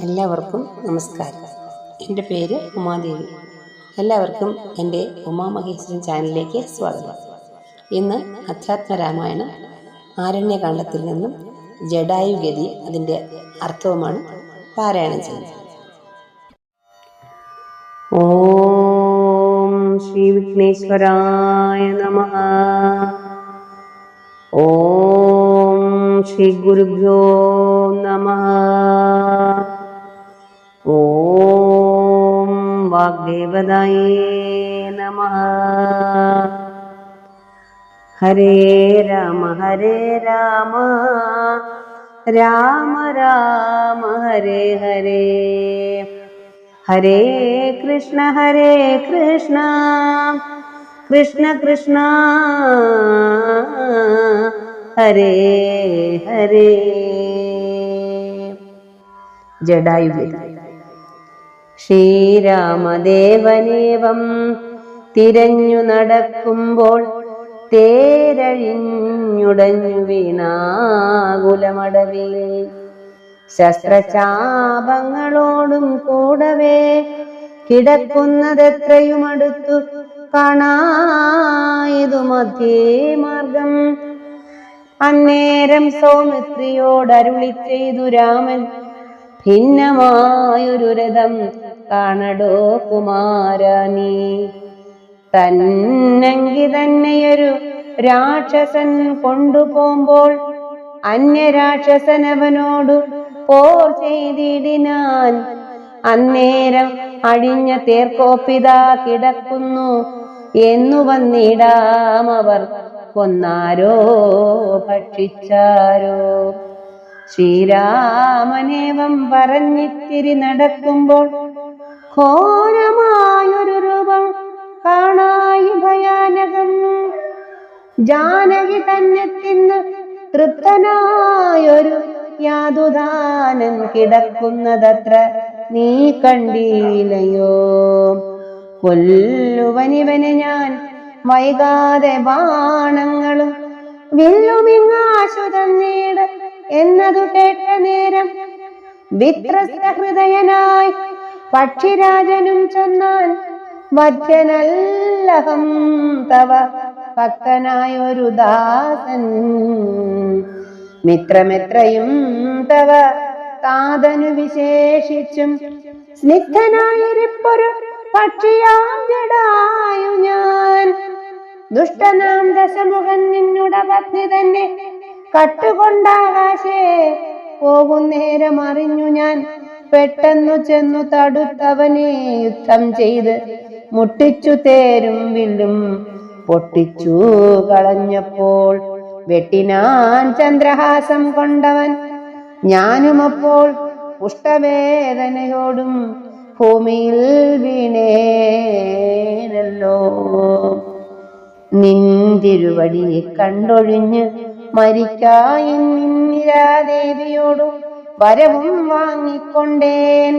എല്ലാവർക്കും നമസ്കാരം. എന്റെ പേര് ഉമാദേവി. എല്ലാവർക്കും എന്റെ ഉമാമഹേശ്വരൻ ചാനലിലേക്ക് സ്വാഗതം. ഇന്ന് അധ്യാത്മരാമായണം ആരണ്യകാണ്ഡത്തിൽ നിന്നും ജഡായുഗതി അതിന്റെ അർത്ഥവുമാണ് പാരായണം ചെയ്യുന്നത്. ഓം ശ്രീ വിഘ്നേശ്വരായ നമ. ഓം ശ്രീ ഗുരുഭ്യോ നമ. ഓം വാഗ്ദേവതായേ നമ ഹരേ രാമ ഹരേ രാമ രാമ രാമ ഹരേ ഹരേ ഹരേ കൃഷ്ണ ഹരേ കൃഷ്ണ കൃഷ്ണ കൃഷ്ണ ഹരേ ഹരേ ജഡായുഗതി ശ്രീരാമദേവനേവം തിരഞ്ഞു നടക്കുമ്പോൾ തേരഴിഞ്ഞുടഞ്ഞു വീണാകുലമടവിൽ. ശസ്ത്രചാപങ്ങളോടും കൂടവേ കിടക്കുന്നതെത്രയും അടുത്തു കാണായതു മധ്യേ മാർഗം അന്നേരം സൗമിത്രിയോടരുളി ചെയ്തു രാമൻ ഭിന്നമായൊരു രഥം കാണടോ കുമാരനീ തന്നെങ്കി തന്നെയൊരു രാക്ഷസൻ കൊണ്ടുപോകുമ്പോൾ അന്യരാക്ഷസൻ അവനോടു പോർ ചെയ്തിടിനാൻ. അന്നേരം അഴിഞ്ഞ തേർക്കോപ്പിതാ കിടക്കുന്നു. എന്നു വന്നിടാം അവർ. കൊന്നാരോ ഭക്ഷിച്ചാരോ? ശ്രീരാമനേവം പറഞ്ഞിത്തിരി നടക്കുമ്പോൾ ഘോരമായൊരു രൂപം കാണായി ഭയാനകം. ജാനകി തന്നെ തിന്ന് തൃപ്തനായൊരു യാതുദാനൻ കിടക്കുന്നതത്ര നീ കണ്ടീലയോ? കൊല്ലുവനിവന് ഞാൻ വൈകാതെ ബാണങ്ങളും വില്ലുമിങ്ങാശു തന്നീട് എന്നതു കേട്ട നേരം വിത്രസ്ത ഹൃദയനായി പക്ഷിരാജനും ചൊന്നാൻ മധ്യനല്ലഹം തവ. ഭക്തനായൊരു ദാസൻ മിത്രമെത്രയും തവ. താതനു വിശേഷിച്ചും സ്നിഗ്ധനായിരിപ്പൊരു പക്ഷിയാം ഞാൻ. ദുഷ്ടനാം ദശമുഖൻ നിന്നുട പത്നി തന്നെ കട്ടുകൊണ്ടാകാശേ പോകുന്നേരം അറിഞ്ഞു ഞാൻ. പെട്ടെന്നു ചെന്നു തടുത്തവനെ യുദ്ധം ചെയ്ത് മുട്ടിച്ചു തേരും വില്ലും. പൊട്ടിച്ചു കളഞ്ഞപ്പോൾ വെട്ടിനാൻ ചന്ദ്രഹാസം കൊണ്ടവൻ. ഞാനുമപ്പോൾ പുഷ്ടവേദനയോടും ഭൂമിയിൽ വീണേനല്ലോ. നിന്തിരുവടി കണ്ടൊഴിഞ്ഞ് മരിക്കായി നിന്നിരാദേവിയോടും വരവും വാങ്ങിക്കൊണ്ടേൻ.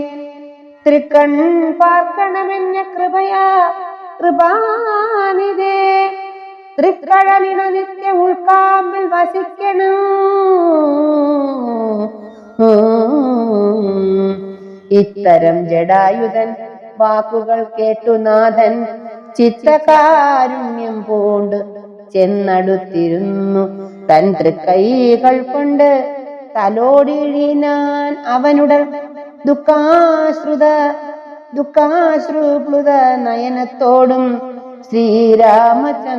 തൃക്കൺ പാർക്കണമെന്ന കൃപയാ കൃപാനിതേ. തൃക്കഴലിന നിത്യ ഉൾക്കാമ്പിൽ വസിക്കണം. ഇത്തരം ജഡായുധൻ വാക്കുകൾ കേട്ടു നാഥൻ. ചിത്തകാരുണ്യം പൂണ്ട് ചെന്നടുത്തിരുന്നു. തൻ തൃക്കൈകൾ കൊണ്ട് തലോടിഴിനാൻ അവനുടൻ ദുഃഖാശ്രുത ദുഃഖാശ്രുപ്ലുത നയനത്തോടും ശ്രീരാമചന്ദ്രൻ.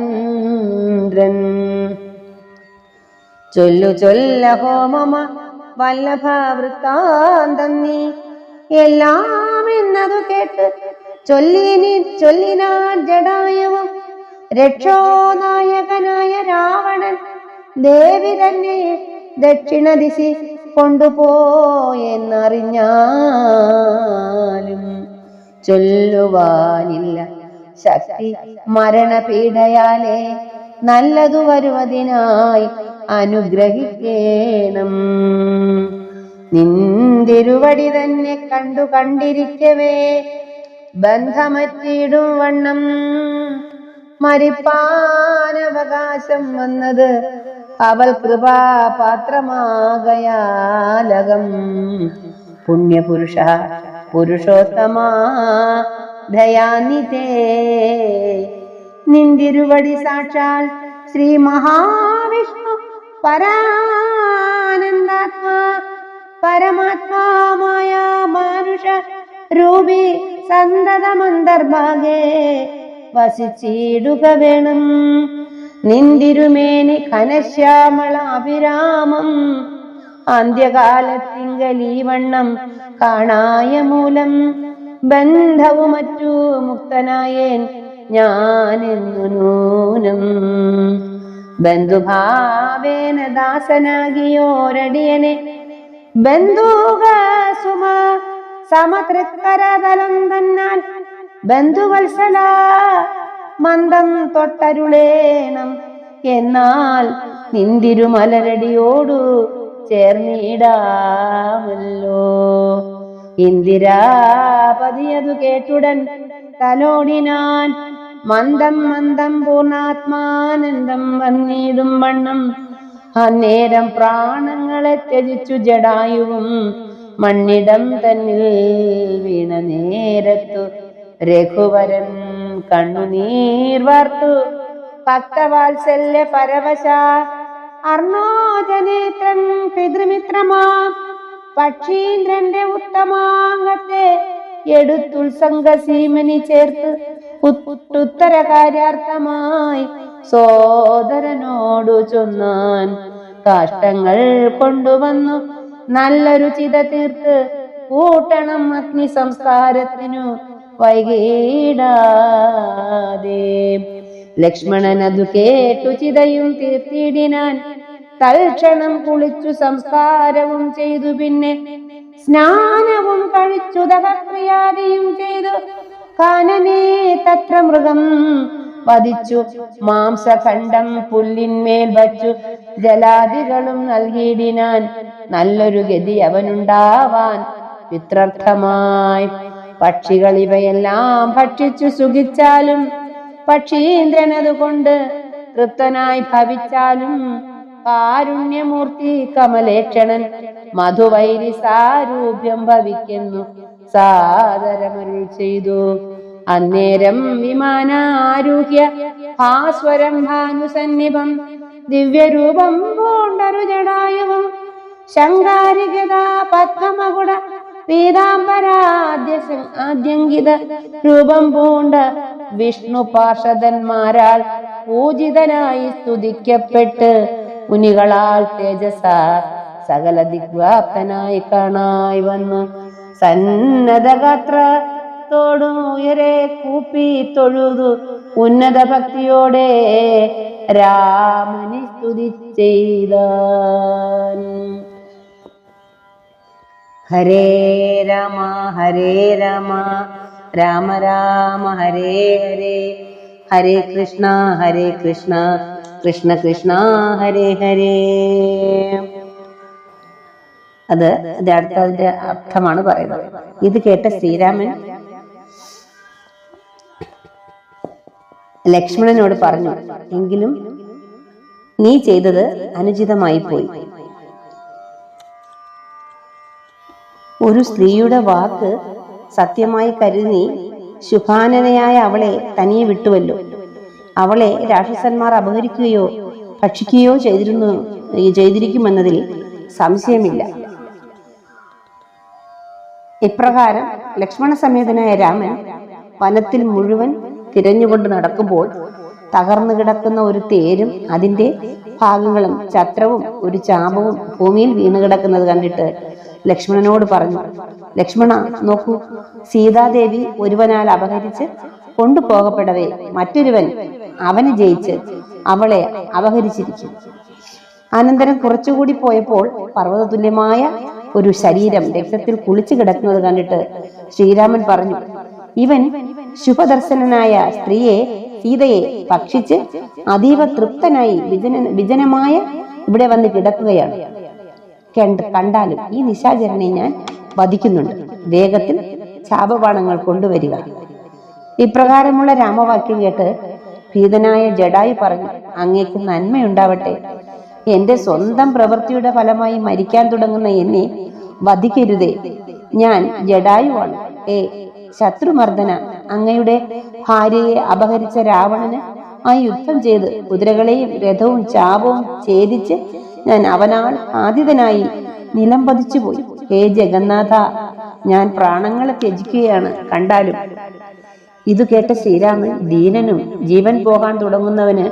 ചൊല്ലു ചൊല്ല ഹോമമ വല്ലഭ വൃത്താന്തം നീ എല്ലാം എന്നതു കേട്ട് ചൊല്ലിനി ചൊല്ലിനാൻ ജഡായവും രക്ഷോനായകനായ രാവണൻ ദേവി തന്നെ ദക്ഷിണ ദിശി കൊണ്ടുപോയെന്നറിഞ്ഞാലും ചൊല്ലുവാനില്ല ശക്തി മരണപീഡയാലേ നല്ലതു വരുവതിനായി അനുഗ്രഹിക്കേണം. നിന്തിരുവടി തന്നെ കണ്ടു കണ്ടിരിക്കവേ ബന്ധമറ്റിടും വണ്ണം. മരിപ്പാനവകാശം വന്നത് അവൾ കൃപാപാത്രമാകയാലകം. പുണ്യപുരുഷ പുരുഷോത്തമാ ദയാനിധേ നിന്തിരുവടി സാക്ഷാൽ ശ്രീ മഹാവിഷ്ണു പരാനന്ദാത്മാ പരമാത്മാമായ മാനുഷ രൂപി സന്തതമന്തർഭാഗേ വസിച്ചിടുക വേണം. നിന്തിരുമേനി ഘനശ്യാമളാഭിരാമം അന്ത്യകാലത്തിങ്കൽ ഈ വണ്ണം കാണായ മൂലം ബന്ധവും മറ്റു മുക്തനായേൻ ഞാനെന്നു നൂനം. ബന്ധുഭാവേന ദാസനാകിയോരടിയനെ. ബന്ധുക സുമ സമതൃക്കരതലം തന്നാൽ ബന്ധുവത്സല മന്ദം തൊട്ടരുളേണം. എന്നാൽ നിന്തിരുമലരടിയോടു ചേർന്നിടാമല്ലോ. ഇന്ദിരാപതിയതു കേട്ടുടൻ തലോടിനാൻ മന്ദം മന്ദം പൂർണാത്മാനന്ദം വന്നിടും വണ്ണം. അന്നേരം പ്രാണങ്ങളെ ത്യജിച്ചു ജടായുവും മണ്ണിടം തന്നിൽ വീണ നേരത്തു രഘുവരൻ കണ്ണുനീർ വാർത്തു. ഭക്തവാത്സല്യ പരവശ. അർണോജനേത്രൻ പിതൃമിത്രമാ. പക്ഷീന്ദ്രന്റെ ഉത്തമാംഗത്തെ എടുത്തുത്സംഗ സീമനി ചേർത്ത് ഉത്തര സോദരനോടു ചൊന്നാൻ കാഷ്ടങ്ങൾ കൊണ്ടുവന്നു. നല്ലൊരു ചിത തീർത്ത് കൂട്ടണം അഗ്നി സംസ്കാരത്തിനു വൈകിടാതെ. ലക്ഷ്മണൻ അതു കേട്ടു ചിതയും തീർത്തിടിനാൻ തൽക്ഷണം കുളിച്ചു സംസ്കാരവും ചെയ്തു പിന്നെ. സ്നാനവും കഴിച്ചു ദഹക്രിയാദിയും ചെയ്തു. കാനനേ തത്ര മൃഗം വധിച്ചു. മാംസഖണ്ഡം പുല്ലിന്മേൽ വച്ചു. ജലാദികളും നൽകിയിടിനാൻ. നല്ലൊരു ഗതി അവനുണ്ടാവാൻ. പിത്രർത്ഥമായി പക്ഷികൾ ഇവയെല്ലാം ഭക്ഷിച്ചു സുഖിച്ചാലും പക്ഷീന്ദ്രൻ അതുകൊണ്ട് തൃപ്തനായി ഭവിച്ചാലും കാരുണ്യമൂർത്തി കമലേക്ഷണൻ മധുവൈരി സാരൂപ്യം ഭവിക്കുന്നു. സാദരമരുൾ ചെയ്തു. അന്നേരം വിമാനാരൂഹ്യ ഭാസ്വരം ഭാനുസന്നിഭം ദിവ്യരൂപം പൂണ്ടൊരു ശങ്കാരികതാ ശങ്കാരികത പത്മകുട പീതാംബരാദ്യ ആദ്യങ്കിത രൂപം പൂണ്ട വിഷ്ണു പാർഷദന്മാരാൽ പൂജിതനായി സ്തുതിക്കപ്പെട്ട് മുനികളാൽ തേജസ സകല ദിഗ്വാപ്തനായി കാണായി വന്നു സന്നദ്ധഗാത്രത്തോടും ഉയരെ കൂപ്പി തൊഴുതു ഉന്നത ഭക്തിയോടെ രാമനി സ്തുതി ചെയ്ത ഹരേ രാമ ഹരേ രാമ. രാമ രാമ ഹരേ ഹരേ. ഹരേ കൃഷ്ണ ഹരേ കൃഷ്ണ. കൃഷ്ണ കൃഷ്ണ ഹരേ ഹരേ. അത് അടുത്തതിന്റെ അർത്ഥമാണ് പറയുന്നത്. ഇത് കേട്ട ശ്രീരാമൻ ലക്ഷ്മണനോട് പറഞ്ഞു എങ്കിലും നീ ചെയ്തത് അനുചിതമായി പോയി. ഒരു സ്ത്രീയുടെ വാക്ക് സത്യമായി കരുതി ശുഭാനനയായ അവളെ തനിയെ വിട്ടുവല്ലോ. അവളെ രാക്ഷസന്മാർ അപഹരിക്കുകയോ ഭക്ഷിക്കുകയോ ചെയ്തിരുന്നു ചെയ്തിരിക്കുമെന്നതിൽ സംശയമില്ല. ഇപ്രകാരം ലക്ഷ്മണ സമേതനായ രാമൻ വനത്തിൽ മുഴുവൻ തിരഞ്ഞുകൊണ്ട് നടക്കുമ്പോൾ തകർന്നു കിടക്കുന്ന ഒരു തേരും അതിന്റെ ഭാഗങ്ങളും ചത്രവും ഒരു ചാപവും ഭൂമിയിൽ വീണ് കിടക്കുന്നത് കണ്ടിട്ട് ലക്ഷ്മണനോട് പറഞ്ഞു ലക്ഷ്മണ നോക്കൂ സീതാദേവി ഒരുവനാൽ അപഹരിച്ച് കൊണ്ടുപോകപ്പെടവേ മറ്റൊരുവൻ അവന് ജയിച്ച് അവളെ അപഹരിച്ചിരിക്കും. അനന്തരം കുറച്ചുകൂടി പോയപ്പോൾ പർവതതുല്യമായ ഒരു ശരീരം രക്തത്തിൽ കുളിച്ചു കിടക്കുന്നത് കണ്ടിട്ട് ശ്രീരാമൻ പറഞ്ഞു ഇവൻ ശുഭദർശനനായ സ്ത്രീയെ സീതയെ ഭക്ഷിച്ച് അതീവ തൃപ്തനായി വിജന വിജനമായ ഇവിടെ വന്ന് കിടക്കുകയാണ്. കണ്ട് കണ്ടാലും ഈ നിശാചരനെ ഞാൻ വധിക്കുന്നുണ്ട്. വേഗത്തിൽ ശാപബാണങ്ങൾ കൊണ്ടുവരിക. ഇപ്രകാരമുള്ള രാമവാക്യം കേട്ട് ഭീതനായ ജഡായി പറഞ്ഞു അങ്ങേക്ക് നന്മയുണ്ടാവട്ടെ. എന്റെ സ്വന്തം പ്രവൃത്തിയുടെ ഫലമായി മരിക്കാൻ തുടങ്ങുന്ന എന്നെ വധിക്കരുതേ. ഞാൻ ജഡായുവാണ്. ഏ ശത്രുമർദ്ദന. അങ്ങയുടെ ഭാര്യയെ അപഹരിച്ച രാവണന് ആ യുദ്ധം ചെയ്ത് കുതിരകളെയും രഥവും ചാപവും ഛേദിച്ച് ഞാൻ അവനാൾ ആദിതനായി നിലം പതിച്ചു പോയി. ഹേ ജഗന്നാഥ ഞാൻ പ്രാണങ്ങളെ ത്യജിക്കുകയാണ് കണ്ടാലും. ഇത് കേട്ട ശ്രീരാമൻ ദീനനും ജീവൻ പോകാൻ തുടങ്ങുന്നവന്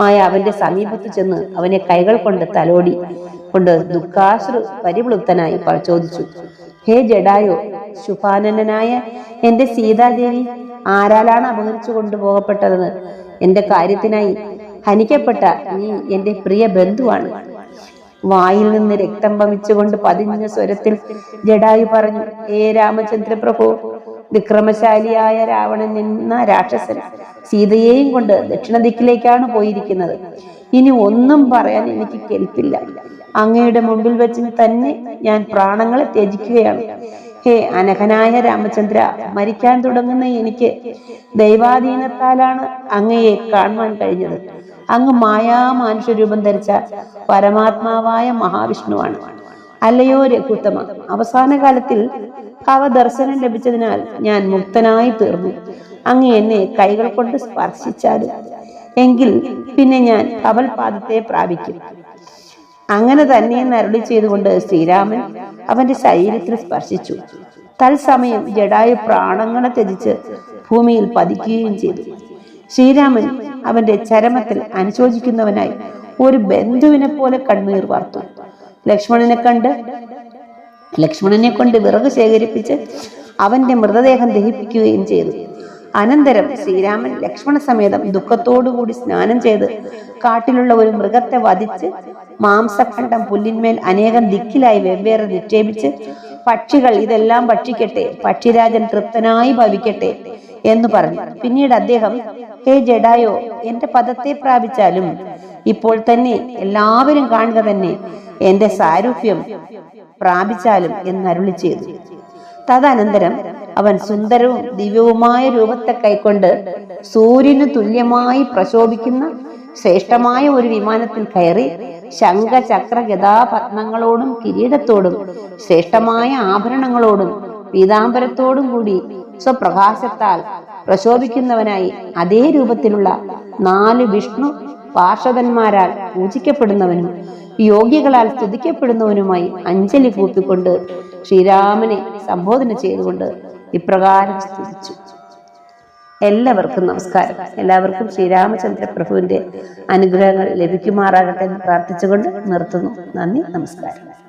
ആയ അവന്റെ സമീപത്ത് ചെന്ന് അവനെ കൈകൾ കൊണ്ട് തലോടി കൊണ്ട് ദുഃഖാശ്രു പരിപ്ലുപ്തനായി ചോദിച്ചു ഹേ ജഡായോ ശുഭാനനായ എന്റെ സീതാദേവി ആരാലാണ് അപഹരിച്ചു കൊണ്ടുപോകപ്പെട്ടതെന്ന് എന്റെ കാര്യത്തിനായി ഹനിക്കപ്പെട്ട നീ എന്റെ പ്രിയ ബന്ധുവാണ്. വായിൽ നിന്ന് രക്തം വമിച്ചുകൊണ്ട് പതിഞ്ഞ സ്വരത്തിൽ ജഡായു പറഞ്ഞു ഏ രാമചന്ദ്ര പ്രഭു വിക്രമശാലിയായ രാവണൻ എന്ന രാക്ഷസൻ സീതയെയും കൊണ്ട് ദക്ഷിണ ദിക്കിലേക്കാണ് പോയിരിക്കുന്നത്. ഇനി ഒന്നും പറയാൻ എനിക്ക് കേൾപ്പില്ല അങ്ങയുടെ മുമ്പിൽ വെച്ച് തന്നെ ഞാൻ പ്രാണങ്ങളെ ത്യജിക്കുകയാണ്. ഹേ അനഘനായ രാമചന്ദ്ര മരിക്കാൻ തുടങ്ങുന്ന എനിക്ക് ദൈവാധീനത്താലാണ് അങ്ങയെ കാണുവാൻ കഴിഞ്ഞത്. അങ്ങ് മായാ മനുഷ്യരൂപം ധരിച്ച പരമാത്മാവായ മഹാവിഷ്ണുവാണ്. അല്ലയോ രഘുത്തമ അവസാന കാലത്തിൽ കവ ദർശനം ലഭിച്ചതിനാൽ ഞാൻ മുക്തനായി തീർന്നു. അങ്ങ് എന്നെ കൈകൾ കൊണ്ട് സ്പർശിച്ചാലും എങ്കിൽ പിന്നെ ഞാൻ കവൽപാദത്തെ പ്രാപിക്കും. അങ്ങനെ തന്നെ നരളി ചെയ്തുകൊണ്ട് ശ്രീരാമൻ അവന്റെ ശരീരത്തിൽ സ്പർശിച്ചു. തത്സമയം ജഡായു പ്രാണങ്ങളെ ത്യജിച്ച് ഭൂമിയിൽ പതിക്കുകയും ചെയ്തു. ശ്രീരാമൻ അവന്റെ ചരമത്തിൽ അനുശോചിക്കുന്നവനായി ഒരു ബന്ധുവിനെ പോലെ കണ്ണുനീർ വാർത്തു. ലക്ഷ്മണനെ കണ്ട് ലക്ഷ്മണനെ കൊണ്ട് വിറക് ശേഖരിപ്പിച്ച് അവന്റെ മൃതദേഹം ദഹിപ്പിക്കുകയും ചെയ്തു. അനന്തരം ശ്രീരാമൻ ലക്ഷ്മണ സമേതം ദുഃഖത്തോടുകൂടി സ്നാനം ചെയ്ത് കാട്ടിലുള്ള ഒരു മൃഗത്തെ വധിച്ച് മാംസഖണ്ഡം പുല്ലിന്മേൽ അനേകം ദിക്കിലായി വെവ്വേറെ നിക്ഷേപിച്ച് പക്ഷികൾ ഇതെല്ലാം ഭക്ഷിക്കട്ടെ പക്ഷിരാജൻ തൃപ്തനായി ഭവിക്കട്ടെ എന്ന് പറഞ്ഞു. പിന്നീട് അദ്ദേഹം ഹേ ജഡായോ എന്റെ പദത്തെ പ്രാപിച്ചാലും ഇപ്പോൾ തന്നെ എല്ലാവരും കാണുക തന്നെ എന്റെ സാരൂപ്യം പ്രാപിച്ചാലും എന്നരുളി ചെയ്തു. തദനന്തരം അവൻ സുന്ദരവും ദിവ്യവുമായ രൂപത്തെ കൈക്കൊണ്ട് സൂര്യന് തുല്യമായി പ്രശോഭിക്കുന്ന ശ്രേഷ്ഠമായ ഒരു വിമാനത്തിൽ കയറി ശംഖ ചക്ര ഗതാപത്മങ്ങളോടും കിരീടത്തോടും ശ്രേഷ്ഠമായ ആഭരണങ്ങളോടും പീതാംബരത്തോടും കൂടി സ്വപ്രകാശത്താൽ പ്രശോഭിക്കുന്നവനായി അതേ രൂപത്തിലുള്ള നാല് വിഷ്ണു പാർഷദന്മാരാൽ പൂജിക്കപ്പെടുന്നവനും യോഗികളാൽ സ്തുതിക്കപ്പെടുന്നവനുമായി അഞ്ജലി കൂപ്പിക്കൊണ്ട് ശ്രീരാമനെ സംബോധന ചെയ്തുകൊണ്ട് ഇപ്രകാരം സ്തുതിച്ചു. എല്ലാവർക്കും നമസ്കാരം. എല്ലാവർക്കും ശ്രീരാമചന്ദ്ര പ്രഭുവിന്റെ അനുഗ്രഹങ്ങൾ ലഭിക്കുമാറാകട്ടെ എന്ന് പ്രാർത്ഥിച്ചുകൊണ്ട് നിർത്തുന്നു. നന്ദി നമസ്കാരം.